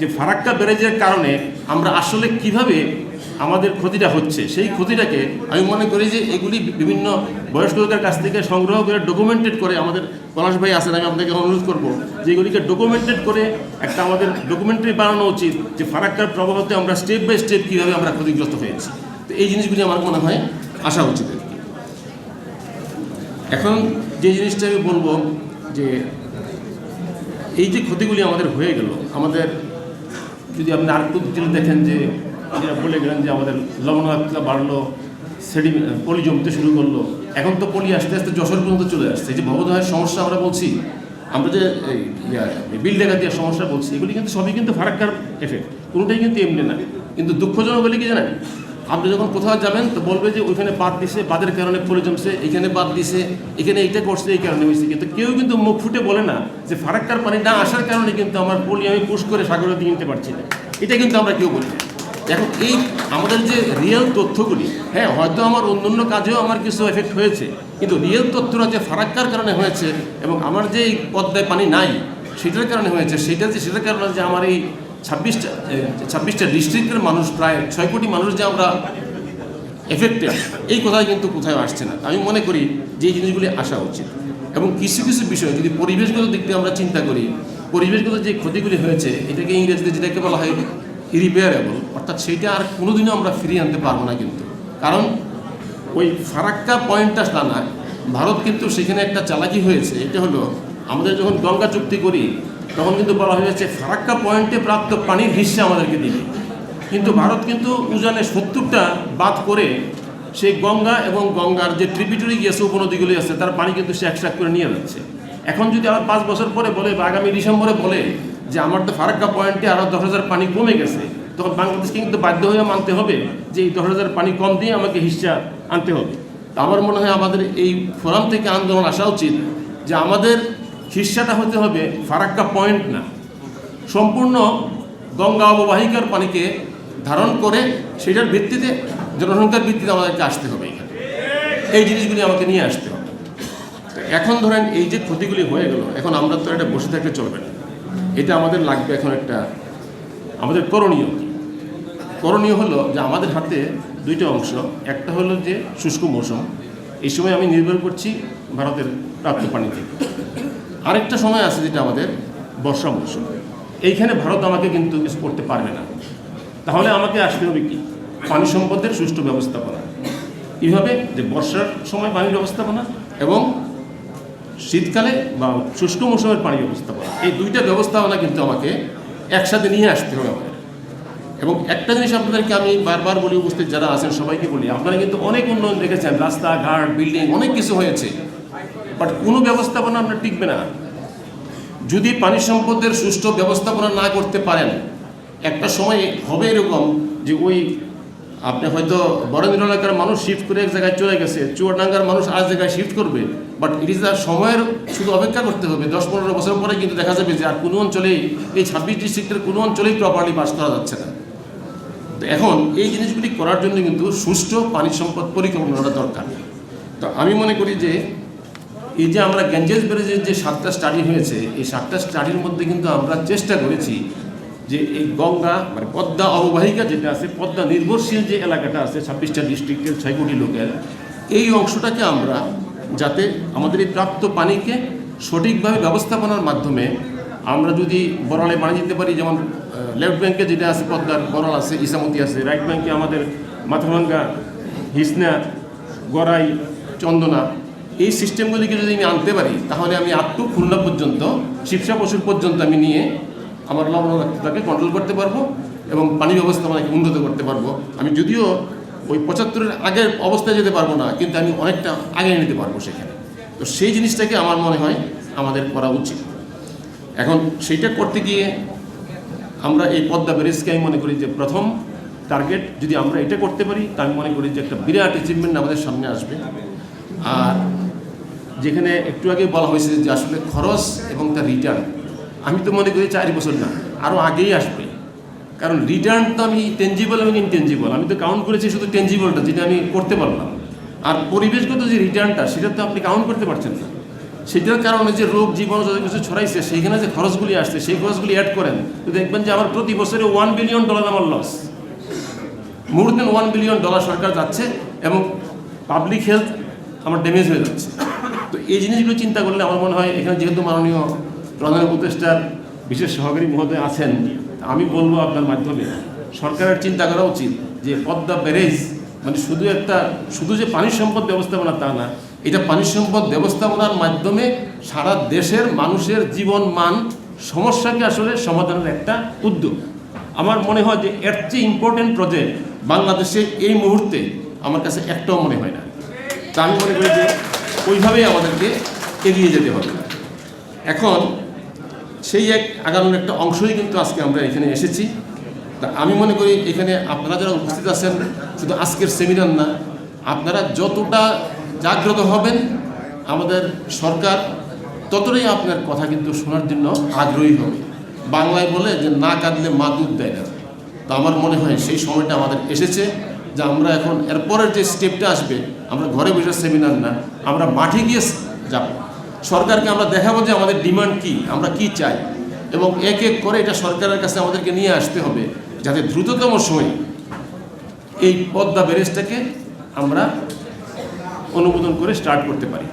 যে ফারাক্কা ব্যারেজের কারণে আমরা আসলে কীভাবে আমাদের ক্ষতিটা হচ্ছে, সেই ক্ষতিটাকে আমি মনে করি যে এগুলি বিভিন্ন বয়স্ক লোকের কাছ থেকে সংগ্রহ করে ডকুমেন্টেড করে আমাদের পলাশ ভাই আছেন, আমি আপনাকে অনুরোধ করব যে এগুলিকে ডকুমেন্টেড করে একটা আমাদের ডকুমেন্টারি বানানো উচিত যে ফারাক্কার প্রভাবতে আমরা স্টেপ বাই স্টেপ কীভাবে আমরা ক্ষতিগ্রস্ত হয়েছি। তো এই জিনিসগুলি আমার মনে হয় আসা উচিত। এখন যে জিনিসটা আমি বলব যে এই যে ক্ষতিগুলি আমাদের হয়ে গেল, আমাদের যদি আপনি আর একটু ডিটেল দেখেন যে যেটা বলে গেলেন যে আমাদের লবণাক্ততা বাড়লো, সেডি পলি জমতে শুরু করল, এখন তো পলি আস্তে আস্তে যশোর পর্যন্ত চলে আসছে। যে ভবদহের সমস্যা আমরা বলছি, আমরা যে বিল ডাকাতিয়ার সমস্যা বলছি, এগুলি কিন্তু সবই কিন্তু ফারাক্কার এফেক্ট কোনোটাই কিন্তু এমনি না। কিন্তু দুঃখজনক হলে কি জানেন? আপনি যখন কোথাও যাবেন, তো বলবে যে ওইখানে বাদ দিছে, বাদের কারণে পড়ে জমছে এখানে বাদ দিছে, এখানে এইটা করছে, এই কারণে হয়েছে। কিন্তু কেউ কিন্তু মুখ ফুটে বলে না যে ফারাক্কার পানি না আসার কারণে কিন্তু আমার পলি আমি পুশ করে সাগরে দিয়ে নিতে পারছি না। এটা কিন্তু আমরা কেউ বলি এখন এই আমাদের যে রিয়েল তথ্যগুলি হ্যাঁ হয়তো আমার অন্য অন্য কাজেও আমার কিছু এফেক্ট হয়েছে, কিন্তু রিয়েল তথ্যটা যে ফারাক্কার কারণে হয়েছে এবং আমার যে এই পদ্মায় পানি নাই, সেটার কারণে হয়েছে, সেটা যে সেটার কারণে যে আমার এই ছাব্বিশটা ছাব্বিশটা ডিস্ট্রিক্টের মানুষ, প্রায় ছয় কোটি মানুষ যে আমরা এফেক্টেড এই কথাই কিন্তু কোথায় আসছে না। আমি মনে করি যে এই জিনিসগুলি আসা উচিত। এবং কিছু কিছু বিষয়, যদি পরিবেশগত দিক থেকে আমরা চিন্তা করি, পরিবেশগত যে ক্ষতিগুলি হয়েছে, এটাকে ইংরেজিতে যেটাকে বলা হয় ইরিপেয়ারেবল অর্থাৎ সেইটা আর কোনোদিনও আমরা ফিরিয়ে আনতে পারব না কিন্তু। কারণ ওই ফারাক্কা পয়েন্টটা তা না, ভারত কিন্তু সেখানে একটা চালাকি হয়েছে, এটা হলো আমাদের যখন গঙ্গা চুক্তি করি তখন কিন্তু বলা হয়েছে ফারাক্কা পয়েন্টে প্রাপ্ত পানির হিস্সা আমাদেরকে দিবে। কিন্তু ভারত কিন্তু উজানে সত্তরটা বাদ করে সেই গঙ্গা এবং গঙ্গার যে ট্রিবিউটারি গিয়েছে উপনদীগুলি আছে, তার পানি কিন্তু সে একসাথ করে নিয়ে যাচ্ছে। এখন যদি আবার পাঁচ বছর পরে বলে বা আগামী ডিসেম্বরে বলে যে আমার তো ফারাক্কা পয়েন্টে আরও দশ হাজার পানি কমে গেছে, তখন বাংলাদেশকে কিন্তু বাধ্য হয়ে মানতে হবে যে এই দশ হাজার পানি কম দিয়ে আমাকে হিস্সা আনতে হবে। আমার মনে হয় আমাদের এই ফোরাম থেকে আন্দোলন আসা উচিত যে আমাদের হিস্সাটা হতে হবে ফারাক্কা পয়েন্ট না। সম্পূর্ণ গঙ্গা অববাহিকার পানিকে ধারণ করে সেটার ভিত্তিতে জনসংখ্যার ভিত্তিতে আমাদেরকে আসতে হবে এখানে। এই জিনিসগুলি আমাকে নিয়ে আসতে হবে। এখন ধরেন এই যে ক্ষতিগুলি হয়ে গেল, এখন আমরা তো এটা বসে থাকলে চলবে না। এটা আমাদের লাগবে এখন একটা, আমাদের করণীয়। করণীয় হলো যে আমাদের হাতে দুইটা অংশ, একটা হলো যে শুষ্ক মৌসুম। এই সময় আমি নির্ভর করছি ভারতের প্রাপ্ত পানি আরেকটা সময় আছে যেটা আমাদের বর্ষা মৌসুম। এইখানে ভারত আমাকে কিন্তু কিছু করতে পারবে না। তাহলে আমাকে আসতে হবে কি? পানি সম্পদের সুষ্ঠু ব্যবস্থাপনা। কীভাবে? যে বর্ষার সময় পানির ব্যবস্থাপনা এবং শীতকালে বা শুষ্ক মৌসুমের পানি ব্যবস্থাপনা। এই দুইটা ব্যবস্থাপনা কিন্তু আমাকে একসাথে নিয়ে আসতে হবে আমাদের এবং একটা জিনিস আপনাদেরকে আমি বারবার বলি, উপস্থিত যারা আছেন সবাইকে বলি, আপনারা কিন্তু অনেক উন্নয়ন দেখেছেন, রাস্তাঘাট, বিল্ডিং, অনেক কিছু হয়েছে। বাট কোনো ব্যবস্থাপনা আপনার টিকবে না। যদি পানি সম্পদের সুষ্ঠু ব্যবস্থাপনা না করতে পারেন, একটা সময় হবে এরকম যে ওই আপনি হয়তো বরেন্দ্র এলাকার মানুষ শিফট করে এক জায়গায় চলে গেছে, চুয়াডাঙ্গার মানুষ আর জায়গায় শিফট করবে। বাট ইট ইজ সময়ের শুধু অপেক্ষা করতে হবে। দশ পনেরো বছর পরে কিন্তু দেখা যাবে যে আর কোনো অঞ্চলেই এই ছাব্বিশ ডিস্ট্রিক্টের কোনো অঞ্চলেই প্রপারলি পাস করা যাচ্ছে না। তো এখন এই জিনিসগুলি করার জন্য কিন্তু সুষ্ঠু পানি সম্পদ পরিকল্পনাটা দরকার। তো আমি মনে করি যে এই যে আমরা গ্যাঞ্জেস ব্যারেজের যে সাতটা স্টাডি হয়েছে, এই সাতটা স্টাডির মধ্যে কিন্তু আমরা চেষ্টা করেছি যে এই গঙ্গা মানে পদ্মা অববাহিকা যেটা আছে, পদ্মা নির্ভরশীল যে এলাকাটা আছে, ছাব্বিশটা ডিস্ট্রিক্টের ছয় কোটি লোকের, এই অংশটাকে আমরা যাতে আমাদের এই প্রাপ্ত পানিকে সঠিকভাবে ব্যবস্থাপনার মাধ্যমে আমরা যদি বরালে পানি দিতে পারি, যেমন লেফট ব্যাঙ্কে যেটা আছে, পদ্মার বরাল আছে, ইসামতি আছে রাইট ব্যাঙ্কে আমাদের মাথাভাঙ্গা, হিসনা, গড়াই, চন্দনা এই সিস্টেমগুলিকে যদি আমি আনতে পারি, তাহলে আমি আপ টু খুলনা পর্যন্ত, শিবসা পশুর পর্যন্ত আমি নিয়ে আমার লবণাক্ততাকে কন্ট্রোল করতে পারব এবং পানি ব্যবস্থাপনাকে উন্নত করতে পারব। আমি যদিও ওই পঁচাত্তরের আগের অবস্থায় যেতে পারব না, কিন্তু আমি অনেকটা আগে নিতে পারব সেখানে। তো সেই জিনিসটাকে আমার মনে হয় আমাদের করা উচিত। এখন সেইটা করতে গিয়ে আমরা এই পদ্মা ব্যারেজকে আমি মনে করি যে প্রথম টার্গেট যদি আমরা এটা করতে পারি, তা আমি মনে করি যে একটা বিরাট অ্যাচিভমেন্ট আমাদের সামনে আসবে। আর যেখানে একটু আগে বলা হয়েছে যে আসলে খরচ এবং তার রিটার্ন আমি তো মনে করি চার বছর না আরও আগেই আসবে। কারণ রিটার্ন তো আমি টেনজিবল এবং ইনটেনজিবল আমি তো কাউন্ট করেছি শুধু টেনজিবলটা যেটা আমি করতে পারলাম। আর পরিবেশগত যে রিটার্নটা সেটা তো আপনি কাউন্ট করতে পারছেন না। সেটার কারণে যে রোগ জীবন যত কিছু ছড়াইছে, সেইখানে যে খরচগুলি আসছে, সেই খরচগুলি অ্যাড করেন। তো দেখবেন যে আমার প্রতি বছরে ওয়ান বিলিয়ন ডলার আমার loss more than one billion dollar সরকার যাচ্ছে এবং পাবলিক হেলথ আমার ড্যামেজ হয়ে যাচ্ছে। তো এই জিনিসগুলো চিন্তা করলে আমার মনে হয় এখানে যেহেতু মাননীয় প্রধান উপদেষ্টার বিশেষ সহকারী মহোদয় আছেন, আমি বলব আপনার মাধ্যমে, সরকারের চিন্তা করা উচিত যে পদ্মা ব্যারেজ মানে শুধু একটা, শুধু যে পানি সম্পদ ব্যবস্থাপনা তা না, এটা পানি সম্পদ ব্যবস্থাপনার মাধ্যমে সারা দেশের মানুষের জীবন মান সমস্যাকে আসলে সমাধানের একটা উদ্যোগ। আমার মনে হয় যে এর চেয়ে ইম্পর্টেন্ট প্রজেক্ট বাংলাদেশে এই মুহূর্তে আমার কাছে একটাও মনে হয় না। তা আমি মনে করি যে ওইভাবেই আমাদেরকে এগিয়ে যেতে হবে। এখন সেই এক আগানোর একটা অংশই কিন্তু আজকে আমরা এখানে এসেছি। তা আমি মনে করি এখানে আপনারা যারা উপস্থিত আছেন, শুধু আজকের সেমিনার না, আপনারা যতটা জাগ্রত হবেন, আমাদের সরকার ততটাই আপনার কথা কিন্তু শোনার জন্য আগ্রহী হবে। বাংলায় বলে যে, না কাঁদলে মা দুধ দেয় না। তো আমার মনে হয় সেই সময়টা আমাদের এসেছে। যে আমরা এখন এরপরের যে স্টেপটা আসবে, আমরা ঘরে বসে সেমিনার না, আমরা মাঠে গিয়ে যাব। সরকারকে আমরা দেখাবো যে আমাদের ডিমান্ড কি, আমরা কি চাই। এবং এক এক করে এটা সরকারের কাছে আমাদেরকে নিয়ে আসতে হবে, যাতে দ্রুততম সময়ে এই পদ্মা ব্যারেজটাকে আমরা অনুমোদন করে স্টার্ট করতে পারি।